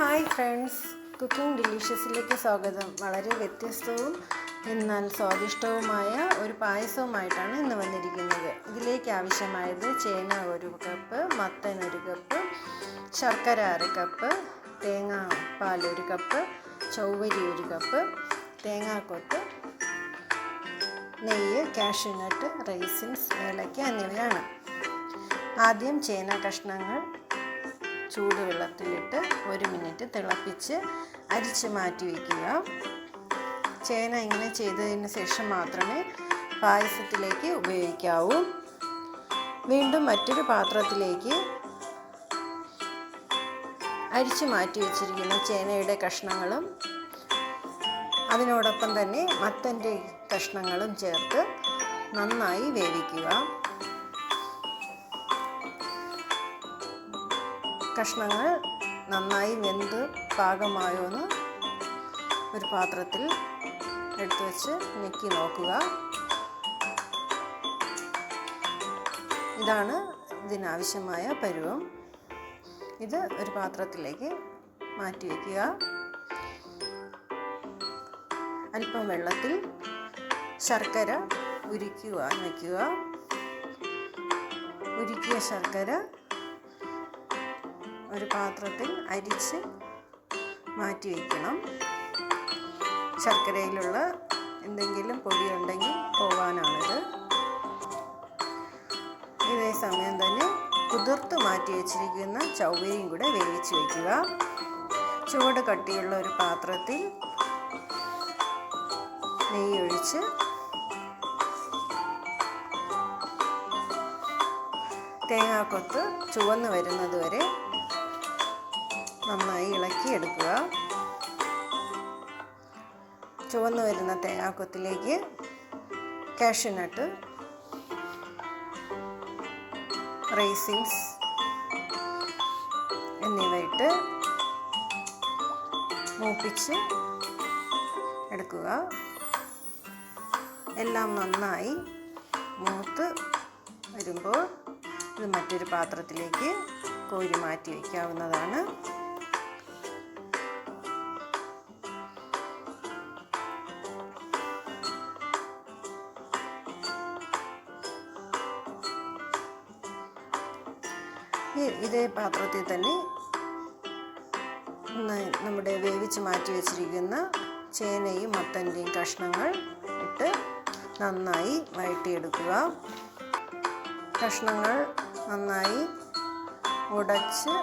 Hi friends. Cooking ഡിലീഷ്യസിലേക്ക് സ്വാഗതം. വളരെ വ്യത്യസ്തവും എന്നാൽ സ്വാദിഷ്ടവുമായ ഒരു പായസവുമായിട്ടാണ് ഇന്ന് വന്നിരിക്കുന്നത്. ഇതിലേക്ക് ആവശ്യമായത് ചേന ഒരു കപ്പ് മത്തൻ ഒരു കപ്പ് ശർക്കര അര കപ്പ് തേങ്ങ പാൽ ഒരു കപ്പ് ചൗവരി ഒരു കപ്പ് തേങ്ങാക്കൊത്ത് നെയ്യ് കാഷ്യൂനട്ട് റൈസിൻസ് ഏലക്ക എന്നിവയാണ്. ആദ്യം ചേന കഷ്ണങ്ങൾ ചൂടുവെള്ളത്തിലിട്ട് ഒരു മിനിറ്റ് തിളപ്പിച്ച് അരിച്ച് മാറ്റി വയ്ക്കുക. ചേന ഇങ്ങനെ ചെയ്തതിന് ശേഷം മാത്രമേ പായസത്തിലേക്ക് ഉപയോഗിക്കാവൂ. വീണ്ടും മറ്റൊരു പാത്രത്തിലേക്ക് അരിച്ചു മാറ്റി വെച്ചിരിക്കുന്ന ചേനയുടെ കഷ്ണങ്ങളും അതിനോടൊപ്പം തന്നെ മത്തന്റെ കഷ്ണങ്ങളും ചേർത്ത് നന്നായി വേവിക്കുക. കഷ്ണങ്ങൾ നന്നായി വെന്ത് പാകമായോ എന്ന് ഒരു പാത്രത്തിൽ എടുത്തു വെച്ച് ഞെക്കി നോക്കുക. ഇതാണ് ഇതിനാവശ്യമായ പരുവം. ഇത് ഒരു പാത്രത്തിലേക്ക് മാറ്റി വയ്ക്കുക അല്പം വെള്ളത്തിൽ ശർക്കര ഉരുക്കുവാൻ വയ്ക്കുക ഉരുക്കിയ ശർക്കര ഒരു പാത്രത്തിൽ അരിച്ച് മാറ്റി വയ്ക്കണം. ശർക്കരയിലുള്ള എന്തെങ്കിലും പൊടി ഉണ്ടെങ്കിൽ പോകാനാണിത്. ഇതേ സമയം തന്നെ കുതിർത്ത് മാറ്റി വെച്ചിരിക്കുന്ന ചൗവയും കൂടെ വേവിച്ച് വയ്ക്കുക. ചുവട് കട്ടിയുള്ള ഒരു പാത്രത്തിൽ നെയ്യ് ഒഴിച്ച് തേങ്ങാക്കൊത്ത് ചുവന്ന് വരുന്നത് വരെ നന്നായി ഇളക്കിയെടുക്കുക. ചുവന്ന് വരുന്ന തേങ്ങാക്കൊത്തിലേക്ക് കാഷ്യൂനട്ട് റൈസിൻസ് എന്നിവ ഇട്ട് മൂപ്പിച്ച് എടുക്കുക. എല്ലാം നന്നായി മൂത്ത് വരുമ്പോൾ ഇത് മറ്റൊരു പാത്രത്തിലേക്ക് കോരി മാറ്റി വയ്ക്കാവുന്നതാണ്. ഇതേ പാത്രത്തിൽ തന്നെ നമ്മുടെ വേവിച്ച് മാറ്റി വെച്ചിരിക്കുന്ന ചേനയും മത്തന്റെയും കഷ്ണങ്ങൾ ഇട്ട് നന്നായി വഴറ്റിയെടുക്കുക. കഷ്ണങ്ങൾ നന്നായി ഉടച്ച്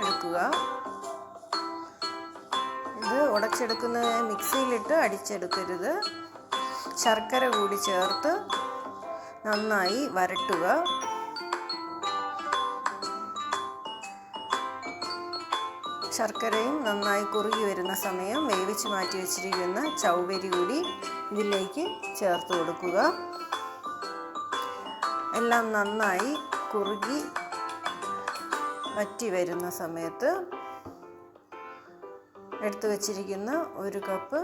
എടുക്കുക. ഇത് ഉടച്ചെടുക്കുന്ന മിക്സിയിലിട്ട് അടിച്ചെടുക്കരുത്. ശർക്കര കൂടി ചേർത്ത് നന്നായി വരട്ടുക. ശർക്കരയും നന്നായി കുറുകി വരുന്ന സമയം വേവിച്ച് മാറ്റി വെച്ചിരിക്കുന്ന ചൗവരി കൂടി ഇതിലേക്ക് ചേർത്ത് കൊടുക്കുക. എല്ലാം നന്നായി കുറുകി വറ്റി വരുന്ന സമയത്ത് എടുത്തു വച്ചിരിക്കുന്ന ഒരു കപ്പ്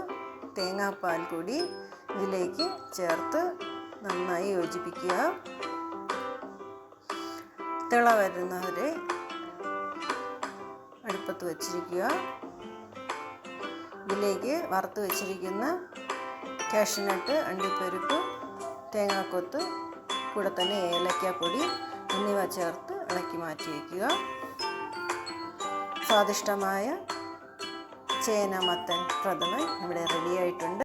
തേങ്ങാപ്പാൽ കൂടി ഇതിലേക്ക് ചേർത്ത് നന്നായി യോജിപ്പിക്കുക. തിള വരുന്നവരെ അടുപ്പത്ത് വച്ചിരിക്കുക. ഇതിലേക്ക് വറുത്ത് വെച്ചിരിക്കുന്ന കാഷ്യനട്ട് അണ്ടിപ്പരിപ്പ് തേങ്ങാക്കൊത്ത് കൂടെ തന്നെ ഏലക്കാപ്പൊടി എന്നിവ ചേർത്ത് ഇളക്കി മാറ്റി വയ്ക്കുക സ്വാദിഷ്ടമായ ചേന മത്തൻ പ്രഥമൻ ഇവിടെ റെഡിയായിട്ടുണ്ട്